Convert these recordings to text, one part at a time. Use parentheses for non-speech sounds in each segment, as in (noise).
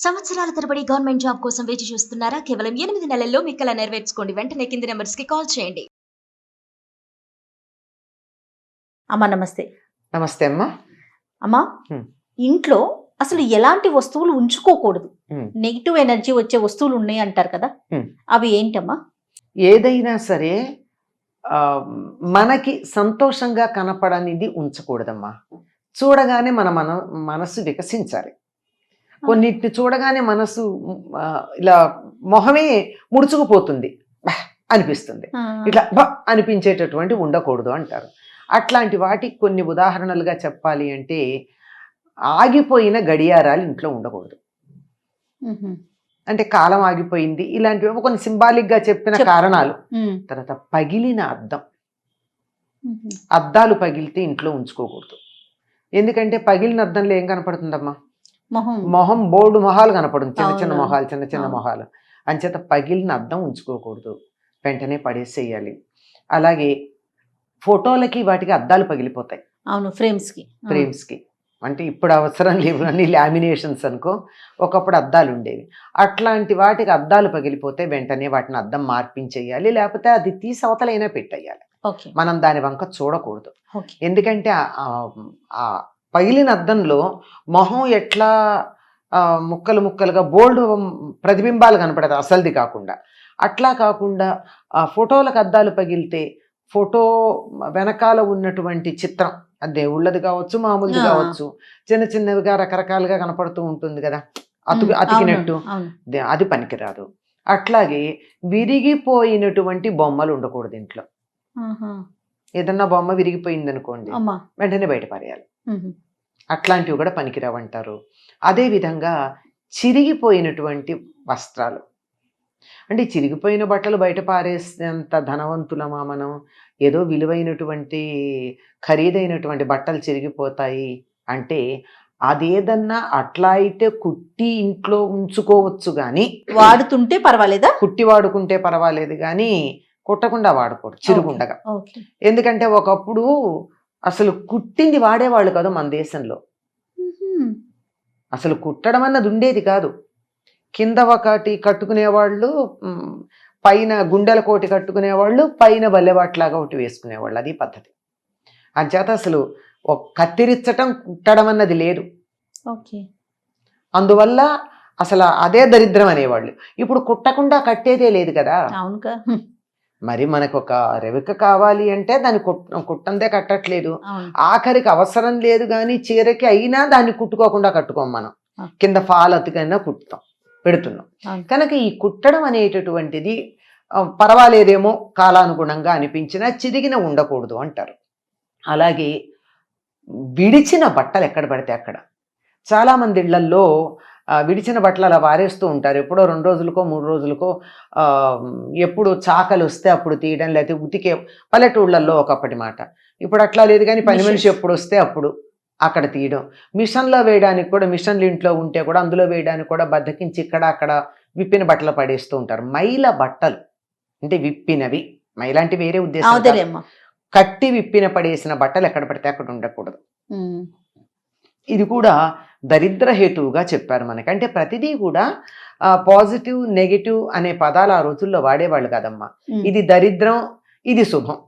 సంవత్సరాల తరబడి government job కోసం వేచి చూస్తున్నారా? కేవలం ఎనిమిది నెలల్లో మీ కల నెరవేర్చుకోండి. వెంటనే కింది నెంబర్స్కి కాల్ చేయండి. అమ్మ నమస్తే. నమస్తే అమ్మా. అమ్మా. ఇంట్లో అసలు ఎలాంటి వస్తువులు ఉంచుకోకూడదు. నెగిటివ్ ఎనర్జీ వచ్చే వస్తువులు ఉన్నాయి అంటారు కదా. అవి ఏంటమ్మా? ఏదైనా సరే మనకి సంతోషంగా కనపడనిది ఉంచకూడదమ్మా. చూడగానే మన మన మనసు వికసించాలి. కొన్నిటిని చూడగానే మనసు ఇలా మొహమే ముడుచుకుపోతుంది. అనిపిస్తుంది. ఇట్లా బా అనిపించేటటువంటి ఉండకూడదు అంటారు. అట్లాంటి వాటికి కొన్ని ఉదాహరణలుగా చెప్పాలి అంటే ఆగిపోయిన గడియారాలు ఇంట్లో ఉండకూడదు. అంటే కాలం ఆగిపోయింది ఇలాంటివి కొన్ని సింబాలిక్గా చెప్పిన చెప్ కారణాలు. తర్వాత పగిలిన అద్దం. అద్దాలు పగిలితే ఇంట్లో ఉంచుకోకూడదు. ఎందుకంటే పగిలిన అద్దంలో ఏం కనపడుతుందమ్మా? మొహం. బోర్డు మొహాలు కనపడుతుంది చిన్న చిన్న. మొహాలు చిన్న చిన్న. మొహాలు. అంచేత పగిలిన అద్దం ఉంచుకోకూడదు. వెంటనే పడేసేయాలి. అలాగే ఫోటోలకి వాటికి అద్దాలు పగిలిపోతాయి. అవును ఫ్రేమ్స్కి ఆ. ఫ్రేమ్స్కి అంటే ఇప్పుడు అవసరం లేవు అన్ని లామినేషన్స్ అనుకో ఒకప్పుడు అద్దాలు ఉండేవి. అట్లాంటి వాటికి అద్దాలు పగిలిపోతే వెంటనే వాటిని అద్దం మార్పించేయాలి. లేకపోతే అది తీసి అవతలైనా పెట్టేయాలి. మనం దాని వంక చూడకూడదు. ఎందుకంటే పగిలిన అద్దంలో మొహం ఎట్లా ముక్కలు ముక్కలుగా బోల్డ్ ప్రతిబింబాలు కనపడతాయి అసలుది కాకుండా అట్లా కాకుండా ఆ ఫోటోలకు అద్దాలు పగిలితే ఫోటో వెనకాల ఉన్నటువంటి చిత్రం అది దేవుళ్ళది కావచ్చు మామూలుది. కావచ్చు చిన్న చిన్నవిగా రకరకాలుగా కనపడుతూ ఉంటుంది కదా అతుకు. అతికినట్టు అది పనికిరాదు అట్లాగే విరిగిపోయినటువంటి బొమ్మలు ఉండకూడదు ఇంట్లో. ఏదన్నా బొమ్మ విరిగిపోయింది అనుకోండి వెంటనే బయట పారేయాలి మ్మ్. అట్లాంటివి కూడా పనికిరావంటారు. అదేవిధంగా చిరిగిపోయినటువంటి వస్త్రాలు. అంటే చిరిగిపోయిన బట్టలు బయట పారేసేంత ధనవంతులమా మనం? ఏదో విలువైనటువంటి ఖరీదైనటువంటి బట్టలు చిరిగిపోతాయి అంటే అదేదన్నా అట్లా అయితే కుట్టి ఇంట్లో ఉంచుకోవచ్చు కానీ వాడుతుంటే పర్వాలేదా? కుట్టి వాడుకుంటే పర్వాలేదు కానీ కుట్టకుండా వాడకూడదు చిరుగుండగా. ఎందుకంటే ఒకప్పుడు అసలు కుట్టింది వాడేవాళ్ళు కాదు మన దేశంలో. అసలు కుట్టడం అన్నది ఉండేది కాదు. కింద ఒకటి కట్టుకునేవాళ్ళు పైన గుండెల కోటి కట్టుకునేవాళ్ళు పైన బల్లెవాట్లాగా ఒకటి వేసుకునేవాళ్ళు. అది పద్ధతి. అంచేత అసలు ఒక కత్తిరించటం కుట్టడం అన్నది లేదు. ఓకే. అందువల్ల అసలు అదే దరిద్రం అనేవాళ్ళు. ఇప్పుడు కుట్టకుండా కట్టేదే లేదు కదా. అవునుగా మరి మనకు ఒక రెవిక కావాలి అంటే దాన్ని కుట్ కుట్టందే కట్టట్లేదు. ఆఖరికి అవసరం లేదు కానీ చీరకి అయినా దాన్ని కుట్టుకోకుండా కట్టుకోం మనం. కింద ఫాల్ అతికైనా కుట్టుతాం పెడుతున్నాం. కనుక ఈ కుట్టడం అనేటటువంటిది పర్వాలేదేమో కాలానుగుణంగా అనిపించినా చిరిగిన ఉండకూడదు అంటారు. అలాగే విడిచిన బట్టలు ఎక్కడ పడితే అక్కడ. చాలా మంది ఇళ్ళల్లో విడిచిన బట్టలు అలా వారేస్తూ ఉంటారు. ఎప్పుడో రెండు రోజులకో మూడు రోజులకో ఎప్పుడు చాకలు వస్తే అప్పుడు తీయడం లేకపోతే ఉతికే పల్లెటూళ్ళల్లో ఒకప్పటి మాట. ఇప్పుడు అట్లా లేదు కానీ పని మనిషి. ఎప్పుడు వస్తే అప్పుడు అక్కడ తీయడం. మిషన్లో వేయడానికి కూడా మిషన్లు ఇంట్లో ఉంటే కూడా అందులో వేయడానికి కూడా బద్దకించి ఇక్కడ అక్కడ విప్పిన బట్టలు పడేస్తూ ఉంటారు. మైల బట్టలు అంటే విప్పినవి. మైల అంటే వేరే ఉద్దేశం కట్టి విప్పిన పడేసిన బట్టలు ఎక్కడ పడితే అక్కడ ఉండకూడదు. ఇది కూడా దరిద్ర హేతువుగా చెప్పారు మనకి అంటే ప్రతిదీ కూడా పాజిటివ్ నెగిటివ్ అనే పదాలు ఆ రోజుల్లో వాడేవాళ్ళు కాదమ్మా మ్మ్. ఇది దరిద్రం ఇది శుభం.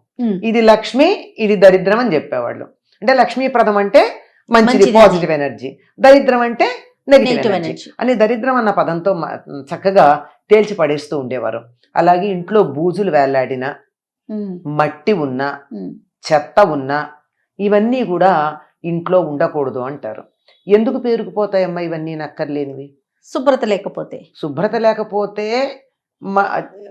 ఇది లక్ష్మి ఇది దరిద్రం అని చెప్పేవాళ్ళు అంటే లక్ష్మీప్రదం అంటే మంచిది. పాజిటివ్ ఎనర్జీ దరిద్రం అంటే నెగిటివ్ ఎనర్జీ అని దరిద్రం అన్న పదంతో చక్కగా తేల్చి పడేస్తూ ఉండేవారు అలాగే ఇంట్లో బూజులు వేలాడిన. మట్టి ఉన్న. చెత్త ఉన్న ఇవన్నీ కూడా ఇంట్లో ఉండకూడదు అంటారు ఎందుకు పేరుకుపోతాయమ్మా ఇవన్నీ నక్కర్లేనివి? శుభ్రత లేకపోతే. శుభ్రత లేకపోతే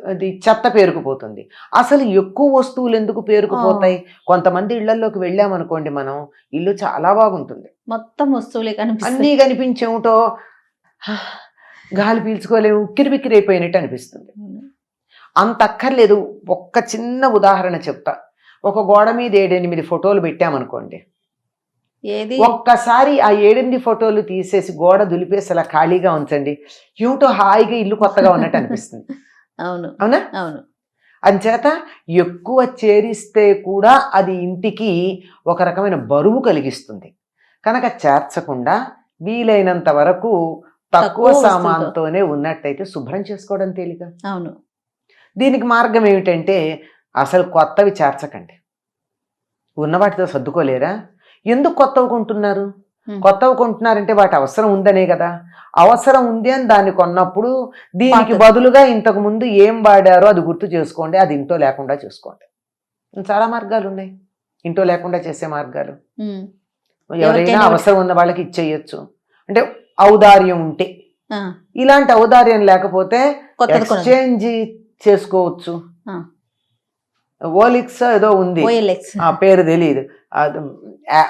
అది చెత్త పేరుకుపోతుంది. అసలు ఎక్కువ వస్తువులు ఎందుకు పేరుకుపోతాయి? కొంతమంది ఇళ్ళలోకి వెళ్ళామనుకోండి మనం ఇల్లు చాలా బాగుంటుంది. మొత్తం వస్తువులే కనిపిస్తాయి. అన్నీ కనిపించేమిటో "హా, గాలి పీల్చుకోలేము ఉక్కిరి బిక్కిరి అయిపోయినట్టు అనిపిస్తుంది. అంత అక్కర్లేదు ఒక్క చిన్న ఉదాహరణ చెప్తా. ఒక గోడ మీద ఏడెనిమిది ఫోటోలు పెట్టామనుకోండి. ఏది? ఒక్కసారి ఆ ఏడెనిమిది ఫోటోలు తీసేసి గోడ దులిపేసి అలా ఖాళీగా ఉంచండి. ఏమిటో హాయిగా ఇల్లు కొత్తగా ఉన్నట్టు అనిపిస్తుంది. (laughs) అవును. అవునా? అవును. అంచేత ఎక్కువ చేరిస్తే కూడా అది ఇంటికి ఒక రకమైన బరువు కలిగిస్తుంది. కనుక చేర్చకుండా వీలైనంత వరకు తక్కువ. సామాన్తోనే ఉన్నట్టయితే శుభ్రం చేసుకోవడం తేలిక? అవును. దీనికి మార్గం ఏమిటంటే అసలు కొత్తవి చేర్చకండి. ఉన్న వాటితో సర్దుకోలేరా? ఎందుకు కొత్తవి కొంటున్నారు. కొత్తవి కొంటున్నారంటే వాటి అవసరం ఉందనే కదా. అవసరం ఉంది అని దాన్ని కొన్నప్పుడు దీనికి. బదులుగా ఇంతకు ముందు ఏం వాడారో అది గుర్తు చేసుకోండి అది ఇంట్లో లేకుండా చూసుకోండి. చాలా మార్గాలు ఉన్నాయి. ఇంట్లో లేకుండా చేసే మార్గాలు. ఎవరైనా అవసరం ఉన్న వాళ్ళకి ఇచ్చేయచ్చు. అంటే ఔదార్యం ఉంటే. ఇలాంటి ఔదార్యం లేకపోతే ఎక్స్చేంజ్ చేసుకోవచ్చు. ఓలిక్స్ ఏదో ఉంది. ఆ పేరు తెలియదు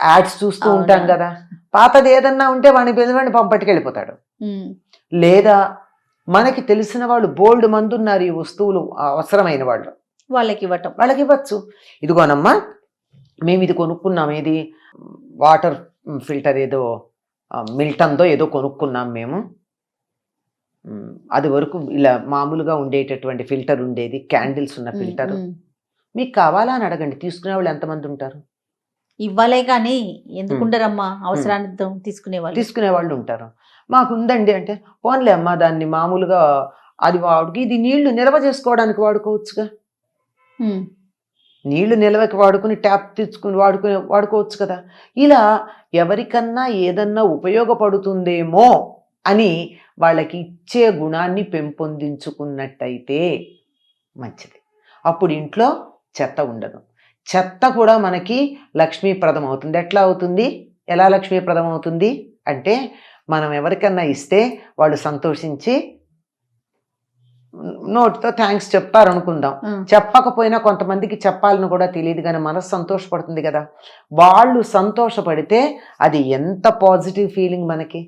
యాడ్స్ చూస్తూ. ఉంటాం కదా. పాతది ఏదన్నా ఉంటే వాడిని పిలిచి పంపట్టుకు వెళ్ళిపోతాడు ఉమ్. లేదా మనకి తెలిసిన వాళ్ళు బోల్డ్ మంది ఉన్నారు ఈ వస్తువులు అవసరమైన వాళ్ళు. వాళ్ళకి ఇవ్వటం వాళ్ళకి ఇవ్వచ్చు ఇదిగోనమ్మా మేము ఇది కొనుక్కున్నాం. ఏది? వాటర్ ఫిల్టర్ ఏదో ఆ, మిల్టన్దో ఏదో కొనుక్కున్నాం మేము. అది వరకు ఇలా మామూలుగా ఉండేటటువంటి ఫిల్టర్ ఉండేది క్యాండిల్స్ ఉన్న ఫిల్టర్. మీకు కావాలా అని అడగండి. తీసుకునే వాళ్ళు ఎంతమంది ఉంటారు? ఇవ్వాలే కానీ ఎందుకు ఉమ్. ఉండరమ్మా అవసరాన్ని తీసుకునే వాళ్ళు. తీసుకునే వాళ్ళు ఉంటారు. మాకు ఉందండి అంటే పోన్లే అమ్మా దాన్ని మామూలుగా అది వాడికి ఇది నీళ్ళు నిల్వ చేసుకోవడానికి వాడుకోవచ్చుగా. నీళ్ళు నిల్వకి వాడుకుని ట్యాప్ తెచ్చుకుని వాడుకుని వాడుకోవచ్చు కదా. ఇలా ఎవరికన్నా ఏదన్నా ఉపయోగపడుతుందేమో అని వాళ్ళకి ఇచ్చే గుణాన్ని పెంపొందించుకున్నట్టయితే మంచిది. అప్పుడు ఇంట్లో చెత్త ఉండదు. చెత్త కూడా మనకి లక్ష్మీప్రదం అవుతుంది. ఎట్లా అవుతుంది? ఎలా లక్ష్మీప్రదం అవుతుంది? అంటే మనం ఎవరికన్నా ఇస్తే వాళ్ళు సంతోషించి నోటితో థ్యాంక్స్ చెప్తారు అనుకుందాం. చెప్పకపోయినా కొంతమందికి చెప్పాలని కూడా తెలియదు కానీ మనసు సంతోషపడుతుంది కదా. వాళ్ళు సంతోషపడితే అది ఎంత పాజిటివ్ ఫీలింగ్ మనకి?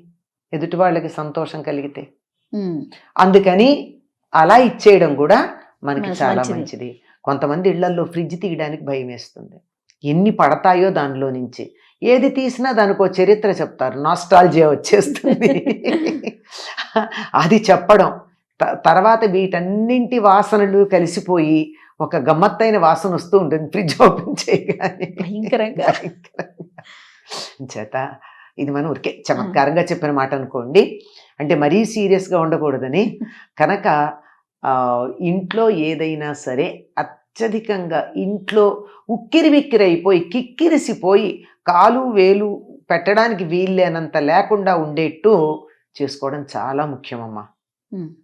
ఎదుటి వాళ్ళకి సంతోషం కలిగితే. అందుకని అలా ఇచ్చేయడం కూడా మనకి చాలా మంచిది. కొంతమంది ఇళ్ళలో ఫ్రిడ్జ్ తీయడానికి భయం వేస్తుంది. ఎన్ని పడతాయో దానిలో నుంచి. ఏది తీసినా దానికి ఒక చరిత్ర చెప్తారు. నాస్టాలజియా వచ్చేస్తుంది. అది చెప్పడం. తర్వాత వీటన్నింటి వాసనలు కలిసిపోయి ఒక గమ్మత్తైన వాసన వస్తూ ఉంటుంది ఫ్రిడ్జ్ ఓపెన్ చేయగానే. భయంకరంగా. చేత ఇది మనం ఉరికే చమత్కారంగా చెప్పిన మాట అనుకోండి. అంటే మరీ సీరియస్గా ఉండకూడదని. కనుక ఇంట్లో ఏదైనా సరే అత్యధికంగా ఇంట్లో ఉక్కిరి బిక్కిరి అయిపోయి కిక్కిరిసిపోయి కాలు వేలు పెట్టడానికి వీల్లేనంత లేకుండా ఉండేట్టు చేసుకోవడం చాలా ముఖ్యమమ్మా.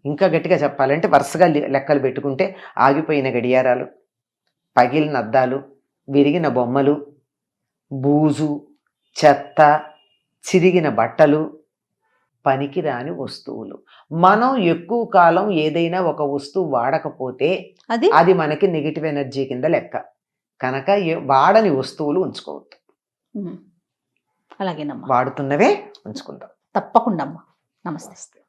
ఇంకా గట్టిగా చెప్పాలంటే వరుసగా లె- లెక్కలు పెట్టుకుంటే ఆగిపోయిన గడియారాలు పగిలిన అద్దాలు విరిగిన బొమ్మలు బూజు చెత్త చిరిగిన బట్టలు పనికిరాని వస్తువులు. మనం ఎక్కువ కాలం ఏదైనా ఒక వస్తువు వాడకపోతే అది? అది మనకి నెగిటివ్ ఎనర్జీ కింద లెక్క. కనుక వాడని వస్తువులు ఉంచుకోవద్దు. అలాగేనమ్మా. వాడుతున్నవే ఉంచుకుందాం. తప్పకుండా అమ్మా. నమస్తే.